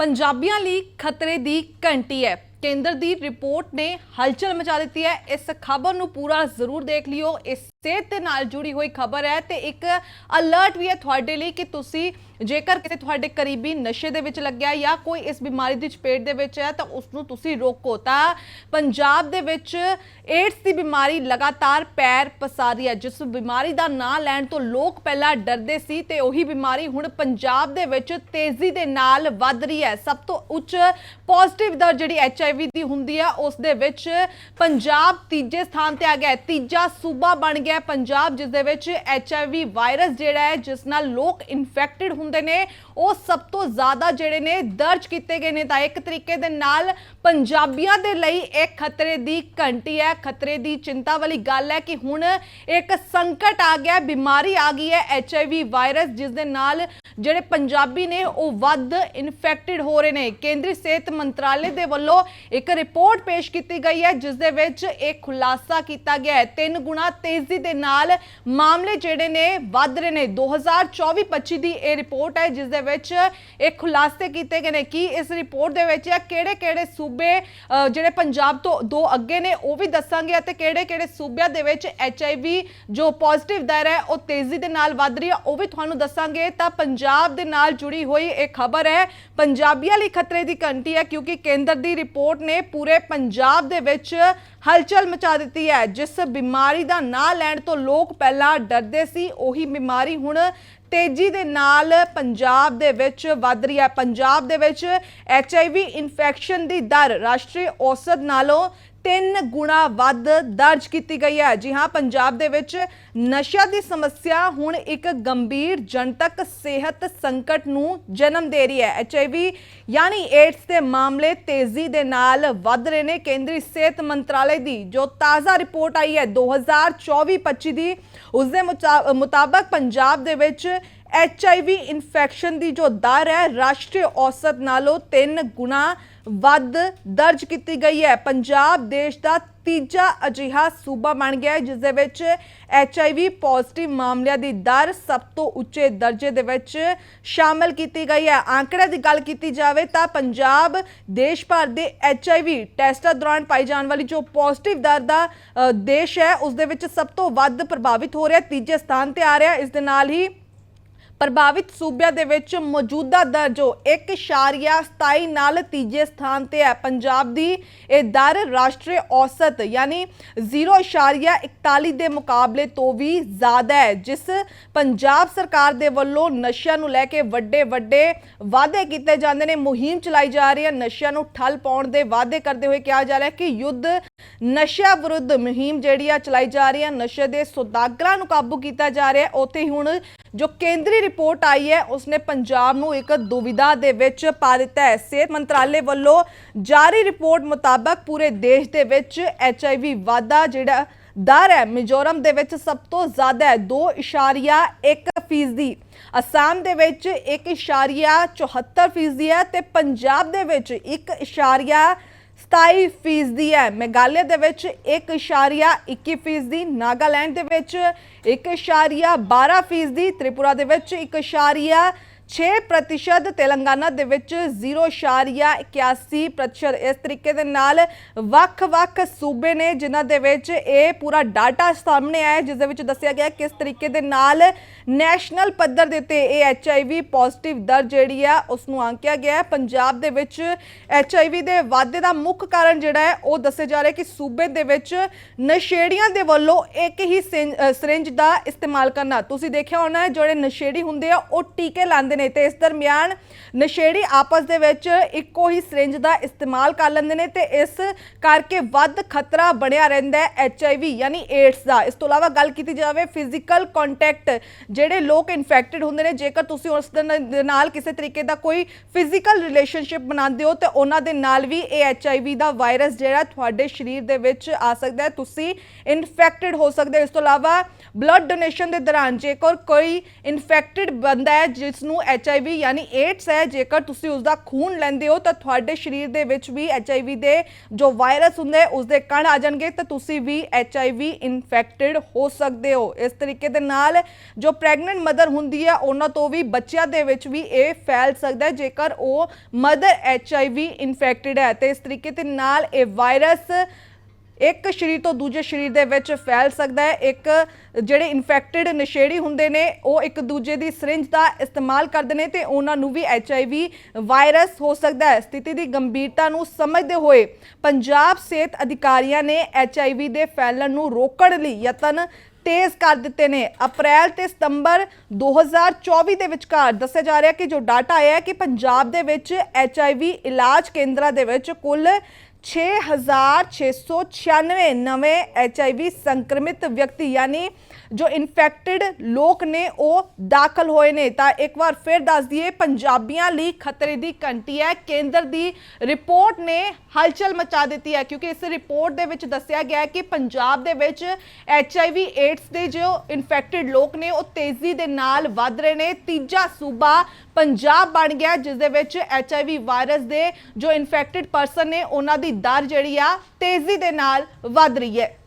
ਪੰਜਾਬੀਆਂ ਲਈ ਖਤਰੇ ਦੀ ਘੰਟੀ ਹੈ। ਕੇਂਦਰ ਦੀ ਰਿਪੋਰਟ ਨੇ ਹਲਚਲ ਮਚਾ ਦਿੱਤੀ ਹੈ। ਇਸ ਖਬਰ ਨੂੰ ਪੂਰਾ ਜ਼ਰੂਰ ਦੇਖ ਲਿਓ। ਇਸ ਸਿਹਤ ਦੇ ਨਾਲ ਜੁੜੀ ਹੋਈ ਖਬਰ ਹੈ ਤੇ ਇੱਕ ਅਲਰਟ ਵੀ ਹੈ ਤੁਹਾਡੇ ਲਈ ਕਿ ਤੁਸੀਂ ਜੇਕਰ ਕਿਸੇ ਤੁਹਾਡੇ ਕਰੀਬੀ ਨਸ਼ੇ ਦੇ ਵਿੱਚ ਲੱਗਿਆ ਜਾਂ ਕੋਈ ਇਸ ਬਿਮਾਰੀ ਦੀ ਚਪੇਟ ਦੇ ਵਿੱਚ ਹੈ ਤਾਂ ਉਸ ਨੂੰ ਤੁਸੀਂ ਰੋਕੋ। ਤਾਂ ਪੰਜਾਬ ਦੇ ਵਿੱਚ ਏਡਸ ਦੀ ਬਿਮਾਰੀ ਲਗਾਤਾਰ ਪੈਰ ਪਸਾਰ ਰਹੀ ਹੈ। ਜਿਸ ਬਿਮਾਰੀ ਦਾ ਨਾਂ ਲੈਣ ਤੋਂ ਲੋਕ ਪਹਿਲਾਂ ਡਰਦੇ ਸੀ ਤੇ ਉਹੀ ਬਿਮਾਰੀ ਹੁਣ ਪੰਜਾਬ ਦੇ ਵਿੱਚ ਤੇਜ਼ੀ ਦੇ ਨਾਲ ਵੱਧ ਰਹੀ ਹੈ। ਸਭ ਤੋਂ ਉੱਚ ਪੋਜ਼ਿਟਿਵ ਦਰ ਜਿਹੜੀ ਐਚਆਈਵੀ ਦੀ ਹੁੰਦੀ ਹੈ ਉਸ ਦੇ ਵਿੱਚ ਪੰਜਾਬ ਤੀਜੇ ਸਥਾਨ ਤੇ ਆ ਗਿਆ ਹੈ। ਤੀਜਾ ਸੂਬਾ ਬਣ ਗਿਆ ਹੈ ਪੰਜਾਬ, ਜਿਸ ਦੇ ਵਿੱਚ ਐਚਆਈਵੀ ਵਾਇਰਸ ਜਿਹੜਾ ਹੈ, ਜਿਸ ਨਾਲ ਲੋਕ ਇਨਫੈਕਟਡ ਹੁੰਦੇ ਨੇ, ਉਹ ਸਭ ਤੋਂ ਜ਼ਿਆਦਾ ਜਿਹੜੇ ਨੇ ਦਰਜ ਕੀਤੇ ਗਏ ਨੇ। ਤਾਂ ਇੱਕ ਤਰੀਕੇ ਦੇ ਨਾਲ ਪੰਜਾਬੀਆਂ ਦੇ ਲਈ ਇਹ ਖਤਰੇ ਦੀ ਘੰਟੀ ਹੈ। ਖਤਰੇ ਦੀ ਚਿੰਤਾ ਵਾਲੀ ਗੱਲ ਹੈ ਕਿ ਹੁਣ ਇੱਕ ਸੰਕਟ ਆ ਗਿਆ ਬਿਮਾਰੀ ਆ ਗਈ ਹੈ ਐਚ ਐਚਆਈਵੀ ਵਾਇਰਸ ਜਿਸ ਦੇ ਨਾਲ ਜਿਹੜੇ ਪੰਜਾਬੀ ਨੇ, ਉਹ ਵੱਧ ਇਨਫੈਕਟਡ ਹੋ ਰਹੇ ਨੇ। ਕੇਂਦਰੀ ਸਿਹਤ ਮੰਤਰਾਲੇ ਦੇ ਵੱਲੋਂ ਇੱਕ ਰਿਪੋਰਟ ਪੇਸ਼ ਕੀਤੀ ਗਈ ਹੈ, ਜਿਸ ਦੇ ਵਿੱਚ ਇਹ ਖੁਲਾਸਾ ਕੀਤਾ ਗਿਆ ਹੈ। ਤਿੰਨ ਗੁਣਾ ਤੇਜ਼ੀ ਦੇ ਨਾਲ ਮਾਮਲੇ ਜਿਹੜੇ ਨੇ ਵੱਧ ਰਹੇ ਨੇ। 2024-25 ਦੀ ਇਹ ਰਿਪੋਰਟ ਹੈ, ਜਿਸ ਦੇ ਵਿੱਚ ਇਹ ਖੁਲਾਸੇ ਕੀਤੇ ਗਏ ਨੇ। ਕਿ ਇਸ ਰਿਪੋਰਟ ਦੇ ਵਿੱਚ ਕਿਹੜੇ-ਕਿਹੜੇ ਸੂਬੇ ਜਿਹੜੇ ਪੰਜਾਬ ਤੋਂ ਦੋ ਅੱਗੇ ਨੇ, ਉਹ ਵੀ ਦੱਸਾਂਗੇ ਅਤੇ ਕਿਹੜੇ-ਕਿਹੜੇ ਸੂਬਿਆਂ ਦੇ ਵਿੱਚ ਐਚਆਈਵੀ ਜੋ ਪੋਜ਼ਿਟਿਵ ਦਰ ਹੈ, ਉਹ ਤੇਜ਼ੀ ਦੇ ਨਾਲ ਵੱਧ ਰਹੀ ਹੈ, ਉਹ ਵੀ ਤੁਹਾਨੂੰ ਦੱਸਾਂਗੇ। ਤਾਂ ਪੰਜਾਬ ਦੇ ਨਾਲ ਜੁੜੀ ਹੋਈ ਇਹ ਖਬਰ ਹੈ, ਪੰਜਾਬੀਆਂ ਲਈ ਖਤਰੇ ਦੀ ਘੰਟੀ ਹੈ, ਕਿਉਂਕਿ ਕੇਂਦਰ ਦੀ ਰਿਪੋਰਟ ਨੇ ਪੂਰੇ ਪੰਜਾਬ ਦੇ ਵਿੱਚ ਹਲਚਲ ਮਚਾ ਦਿੱਤੀ ਹੈ। ਜਿਸ ਬਿਮਾਰੀ ਦਾ ਨਾਂ ਲੈਣ ਤੋਂ ਲੋਕ ਪਹਿਲਾਂ ਡਰਦੇ ਸੀ, ਉਹੀ ਬਿਮਾਰੀ ਹੁਣ ਤੇਜ਼ੀ ਦੇ ਨਾਲ ਪੰਜਾਬ ਦੇ ਵਿੱਚ ਵੱਧ ਰਹੀ ਹੈ। ਪੰਜਾਬ ਦੇ ਵਿੱਚ ਐਚਆਈਵੀ ਇਨਫੈਕਸ਼ਨ ਦੀ ਦਰ ਰਾਸ਼ਟਰੀ ਔਸਤ ਨਾਲੋਂ ਤਿੰਨ ਗੁਣਾ ਵੱਧ ਦਰਜ ਕੀਤੀ ਗਈ ਹੈ। ਜੀ ਹਾਂ, ਪੰਜਾਬ ਦੇ ਵਿੱਚ ਨਸ਼ਾ ਦੀ ਸਮੱਸਿਆ ਹੁਣ ਇੱਕ ਗੰਭੀਰ ਜਨਤਕ ਸਿਹਤ ਸੰਕਟ ਨੂੰ ਜਨਮ ਦੇ ਰਹੀ ਹੈ। ਐਚਆਈਵੀ ਯਾਨੀ ਏਡਸ ਦੇ ਮਾਮਲੇ ਤੇਜ਼ੀ ਦੇ ਨਾਲ ਵੱਧ ਰਹੇ ਨੇ। ਕੇਂਦਰੀ ਸਿਹਤ ਮੰਤਰਾਲੇ ਦੀ ਜੋ ਤਾਜ਼ਾ ਰਿਪੋਰਟ ਆਈ ਹੈ 2024-25 ਦੀ, ਉਸ ਦੇ ਮੁਤਾਬਕ ਪੰਜਾਬ ਦੇ ਵਿੱਚ ਐਚਆਈਵੀ ਇਨਫੈਕਸ਼ਨ ਦੀ ਜੋ ਦਰ ਹੈ, ਰਾਸ਼ਟਰੀ ਔਸਤ ਨਾਲੋਂ 3 ਗੁਣਾ ਵੱਧ ਦਰਜ ਕੀਤੀ ਗਈ ਹੈ। ਪੰਜਾਬ ਦੇਸ਼ ਦਾ ਤੀਜਾ ਅਜਿਹਾ ਸੂਬਾ ਬਣ ਗਿਆ ਹੈ ਜਿਸ ਦੇ ਵਿੱਚ ਐਚਆਈਵੀ ਪੋਜ਼ਿਟਿਵ ਮਾਮਲਿਆਂ ਦੀ ਦਰ ਸਭ ਤੋਂ ਉੱਚੇ ਦਰਜੇ ਦੇ ਵਿੱਚ ਸ਼ਾਮਲ ਕੀਤੀ ਗਈ ਹੈ। ਆંકੜੇ ਦੀ ਗੱਲ ਕੀਤੀ ਜਾਵੇ ਤਾਂ ਪੰਜਾਬ ਦੇਸ਼ ਭਰ ਦੇ ਐਚਆਈਵੀ ਟੈਸਟਾਂ ਦੌਰਾਨ ਪਾਈ ਜਾਣ ਵਾਲੀ ਜੋ ਪੋਜ਼ਿਟਿਵ ਦਰ ਦਾ ਦੇਸ਼ ਹੈ ਉਸ ਦੇ ਵਿੱਚ ਸਭ ਤੋਂ ਵੱਧ ਪ੍ਰਭਾਵਿਤ ਹੋ ਰਿਹਾ ਤੀਜੇ ਸਥਾਨ ਤੇ ਆ ਰਿਹਾ ਇਸ ਦੇ ਨਾਲ ਹੀ ਪ੍ਰਭਾਵਿਤ ਸੂਬਿਆਂ ਦੇ ਵਿੱਚ ਮੌਜੂਦਾ ਦਰ ਜੋ 1.27 ਨਾਲ ਤੀਜੇ ਸਥਾਨ ਤੇ ਹੈ। ਪੰਜਾਬ ਦੀ ਇਹ ਦਰ ਰਾਸ਼ਟਰੀ ਔਸਤ, ਯਾਨੀ 0.41 ਦੇ ਮੁਕਾਬਲੇ ਤੋਂ ਵੀ ਜ਼ਿਆਦਾ ਹੈ, ਜਿਸ ਪੰਜਾਬ ਸਰਕਾਰ ਦੇ ਵੱਲੋਂ ਨਸ਼ਿਆਂ ਨੂੰ ਲੈ ਕੇ ਵੱਡੇ ਵੱਡੇ ਵਾਅਦੇ ਕੀਤੇ ਜਾਂਦੇ ਨੇ। ਮੁਹਿੰਮ ਚਲਾਈ ਜਾ ਰਹੀ ਹੈ। ਨਸ਼ਿਆਂ ਨੂੰ ਠੱਲ ਪਾਉਣ ਦੇ ਵਾਅਦੇ ਕਰਦੇ ਹੋਏ ਕਿਹਾ ਜਾ ਰਿਹਾ ਕਿ ਯੁੱਧ ਨਸ਼ਾ ਵਿਰੁੱਧ ਮੁਹਿੰਮ ਜਿਹੜੀ ਆ ਚਲਾਈ ਜਾ ਰਹੀ ਹੈ ਨਸ਼ੇ ਦੇ ਸੁਦਾਗਰਾਂ ਨੂੰ ਕਾਬੂ ਕੀਤਾ ਜਾ ਰਿਹਾ ਹੈ। ਉੱਥੇ ਹੁਣ ਜੋ ਕੇਂਦਰੀ ਰਿਪੋਰਟ ਆਈ ਹੈ, ਉਸਨੇ ਪੰਜਾਬ ਨੂੰ ਇੱਕ ਦੁਵਿਧਾ ਦੇ ਵਿੱਚ ਪਾ ਦਿੱਤਾ ਹੈ। ਸਿਹਤ ਮੰਤਰਾਲੇ ਵੱਲੋਂ ਜਾਰੀ ਰਿਪੋਰਟ ਮੁਤਾਬਕ ਪੂਰੇ ਦੇਸ਼ ਦੇ ਵਿੱਚ ਐਚਆਈਵੀ ਵਾਧਾ ਜਿਹੜਾ ਦਰ ਹੈ, ਮਿਜ਼ੋਰਮ ਦੇ ਵਿੱਚ ਸਭ ਤੋਂ ਜ਼ਿਆਦਾ ਹੈ 2.1 ਫੀਸਦੀ। ਅਸਾਮ ਦੇ ਵਿੱਚ 1.74 ਫੀਸਦੀ ਹੈ ਤੇ ਪੰਜਾਬ ਦੇ ਵਿੱਚ 1.1 27 ਫੀਸਦੀ ਹੈ ਮੇਘਾਲਿਆ ਦੇ ਵਿੱਚ 1.21 ਫੀਸਦੀ, ਨਾਗਾਲੈਂਡ ਦੇ ਵਿੱਚ 1.12 ਫੀਸਦੀ, ਤ੍ਰਿਪੁਰਾ ਦੇ ਵਿੱਚ 1. 6% ਤੇਲੰਗਾਨਾ ਦੇ ਵਿੱਚ 0.81% ਇਸ ਤਰੀਕੇ ਦੇ ਨਾਲ ਵੱਖ-ਵੱਖ ਸੂਬੇ ਨੇ ਜਿਨ੍ਹਾਂ ਦੇ ਵਿੱਚ ਇਹ ਪੂਰਾ ਡਾਟਾ ਸਾਹਮਣੇ ਆਇਆ ਜਿਸ ਦੇ ਵਿੱਚ ਦੱਸਿਆ ਗਿਆ ਕਿਸ ਤਰੀਕੇ ਦੇ ਨਾਲ ਨੈਸ਼ਨਲ ਪੱਧਰ ਦੇ ਉੱਤੇ ਇਹ ਐਚਆਈਵੀ ਪੋਜ਼ਿਟਿਵ ਦਰ ਜਿਹੜੀ ਆ ਉਸ ਨੂੰ ਆਂਕਿਆ ਗਿਆ ਹੈ। ਪੰਜਾਬ ਦੇ ਵਿੱਚ ਐਚਆਈਵੀ ਦੇ ਵਾਧੇ ਦਾ ਮੁੱਖ ਕਾਰਨ ਜਿਹੜਾ ਹੈ, ਉਹ ਦੱਸਿਆ ਜਾ ਰਿਹਾ ਕਿ ਸੂਬੇ ਦੇ ਵਿੱਚ ਨਸ਼ੇੜੀਆਂ ਦੇ ਵੱਲੋਂ ਇੱਕ ਹੀ ਸਿਰਿੰਜ ਦਾ ਇਸਤੇਮਾਲ ਕਰਨਾ। ਤੁਸੀਂ ਦੇਖਿਆ ਹੋਣਾ ਜਿਹੜੇ ਨਸ਼ੇੜੀ ਹੁੰਦੇ ਆ, ਉਹ ਟੀਕੇ ਲਾਉਂਦੇ ਨੇ ਤੇ ਇਸ ਦਰਮਿਆਨ ਨਸ਼ੇੜੀ ਆਪਸ ਦੇ ਵਿੱਚ ਇੱਕੋ ਹੀ ਸਿਰਿੰਜ ਦਾ ਇਸਤੇਮਾਲ ਕਰ ਲੈਂਦੇ ਨੇ ਤੇ ਇਸ ਕਰਕੇ ਵੱਧ ਖਤਰਾ ਬਣਿਆ ਰਹਿੰਦਾ ਹੈ ਐਚਆਈਵੀ ਯਾਨੀ ਏਡਸ ਦਾ। ਇਸ ਤੋਂ ਇਲਾਵਾ ਗੱਲ ਕੀਤੀ ਜਾਵੇ ਫਿਜ਼ੀਕਲ ਕੰਟੈਕਟ ਜਿਹੜੇ ਲੋਕ ਇਨਫੈਕਟਡ ਹੁੰਦੇ ਨੇ, ਜੇਕਰ ਤੁਸੀਂ ਉਸ ਦੇ ਨਾਲ- ਕਿਸੇ ਤਰੀਕੇ ਦਾ ਕੋਈ ਫਿਜ਼ੀਕਲ ਰਿਲੇਸ਼ਨਸ਼ਿਪ ਬਣਾਉਂਦੇ ਹੋ, ਤੇ ਉਹਨਾਂ ਦੇ ਨਾਲ ਵੀ ਇਹ ਐਚਆਈਵੀ ਦਾ ਵਾਇਰਸ ਜਿਹੜਾ ਤੁਹਾਡੇ ਸਰੀਰ ਦੇ ਵਿੱਚ ਆ ਸਕਦਾ ਹੈ, ਤੁਸੀਂ ਇਨਫੈਕਟਡ ਹੋ ਸਕਦੇ ਹੋ। ਇਸ ਤੋਂ ਇਲਾਵਾ ਬਲੱਡ ਡੋਨੇਸ਼ਨ ਦੇ ਦੌਰਾਨ ਜੇਕਰ ਕੋਈ ਇਨਫੈਕਟਡ ਬੰਦਾ ਹੈ ਜਿਸ ਨੂੰ HIV ਯਾਨੀ ਏਡਸ ਹੈ, ਜੇਕਰ ਤੁਸੀਂ ਉਸ ਦਾ ਖੂਨ ਲੈਂਦੇ ਹੋ, ਤਾਂ ਤੁਹਾਡੇ ਸਰੀਰ ਦੇ ਵਿੱਚ ਵੀ HIV ਦੇ ਜੋ ਵਾਇਰਸ ਹੁੰਦੇ ਉਸ ਦੇ ਕਣ ਆ ਜਾਣਗੇ, ਤਾਂ ਤੁਸੀਂ ਵੀ HIV ਇਨਫੈਕਟਡ ਹੋ ਸਕਦੇ ਹੋ। ਇਸ ਤਰੀਕੇ ਦੇ ਨਾਲ ਜੋ ਪ੍ਰੈਗਨੈਂਟ ਮਦਰ ਹੁੰਦੀ ਹੈ ਉਹਨਾਂ ਤੋਂ ਵੀ ਬੱਚਿਆਂ ਦੇ ਵਿੱਚ ਵੀ ਇਹ ਫੈਲ ਸਕਦਾ ਹੈ, ਜੇਕਰ ਉਹ ਮਦਰ HIV ਇਨਫੈਕਟਡ ਹੈ। ਤੇ ਇਸ ਤਰੀਕੇ ਦੇ ਨਾਲ ਇਹ ਵਾਇਰਸ ਇੱਕ ਸਰੀਰ ਤੋਂ ਦੂਜੇ ਸਰੀਰ ਦੇ ਵਿੱਚ ਫੈਲ ਸਕਦਾ ਹੈ। ਇੱਕ ਜਿਹੜੇ ਇਨਫੈਕਟਡ ਨਸ਼ੇੜੀ ਹੁੰਦੇ ਨੇ, ਉਹ ਇੱਕ ਦੂਜੇ ਦੀ ਸਿਰਿੰਜ ਦਾ ਇਸਤੇਮਾਲ ਕਰਦੇ ਨੇ ਤੇ ਉਹਨਾਂ ਨੂੰ ਵੀ HIV ਵਾਇਰਸ ਹੋ ਸਕਦਾ ਹੈ। ਸਥਿਤੀ ਦੀ ਗੰਭੀਰਤਾ ਨੂੰ ਸਮਝਦੇ ਹੋਏ ਪੰਜਾਬ ਸਿਹਤ ਅਧਿਕਾਰੀਆਂ ਨੇ HIV ਦੇ ਫੈਲਣ ਨੂੰ ਰੋਕਣ ਲਈ ਯਤਨ ਤੇਜ਼ ਕਰ ਦਿੱਤੇ ਨੇ। ਅਪ੍ਰੈਲ ਤੇ ਸਤੰਬਰ 2024 ਦੇ ਵਿਚਕਾਰ ਦੱਸਿਆ ਜਾ ਰਿਹਾ ਕਿ ਜੋ ਡਾਟਾ ਆਇਆ ਹੈ ਕਿ ਪੰਜਾਬ ਦੇ ਵਿੱਚ HIV ਇਲਾਜ ਕੇਂਦਰਾਂ ਦੇ ਵਿੱਚ ਕੁੱਲ 6696 ਨਵੇਂ HIV ਸੰਕਰਮਿਤ ਵਿਅਕਤੀ, ਯਾਨੀ ਜੋ ਇਨਫੈਕਟਡ ਲੋਕ ਨੇ, ਉਹ ਦਾਖਲ ਹੋਏ ਨੇ। ਤਾਂ ਇੱਕ ਵਾਰ ਫਿਰ ਦੱਸ ਦਈਏ, ਪੰਜਾਬੀਆਂ ਲਈ ਖਤਰੇ ਦੀ ਘੰਟੀ ਹੈ। ਕੇਂਦਰ ਦੀ ਰਿਪੋਰਟ ਨੇ ਹਲਚਲ ਮਚਾ ਦਿੱਤੀ ਹੈ, ਕਿਉਂਕਿ ਇਸ ਰਿਪੋਰਟ ਦੇ ਵਿੱਚ ਦੱਸਿਆ ਗਿਆ ਹੈ ਕਿ ਪੰਜਾਬ ਦੇ ਵਿੱਚ HIV ਏਡਸ ਦੇ ਜੋ ਇਨਫੈਕਟਡ ਲੋਕ ਨੇ, ਉਹ ਤੇਜ਼ੀ ਦੇ ਨਾਲ ਵੱਧ ਰਹੇ ਨੇ। ਤੀਜਾ ਸੂਬਾ ਪੰਜਾਬ ਬਣ ਗਿਆ, ਜਿਸ ਦੇ ਵਿੱਚ HIV ਵਾਇਰਸ ਦੇ ਜੋ ਇਨਫੈਕਟਡ ਪਰਸਨ ਨੇ, ਉਹਨਾਂ ਦੀ ਦੀ ਦਰ ਜਿਹੜੀ ਆ ਤੇਜ਼ੀ ਦੇ ਨਾਲ ਵੱਧ ਰਹੀ ਹੈ।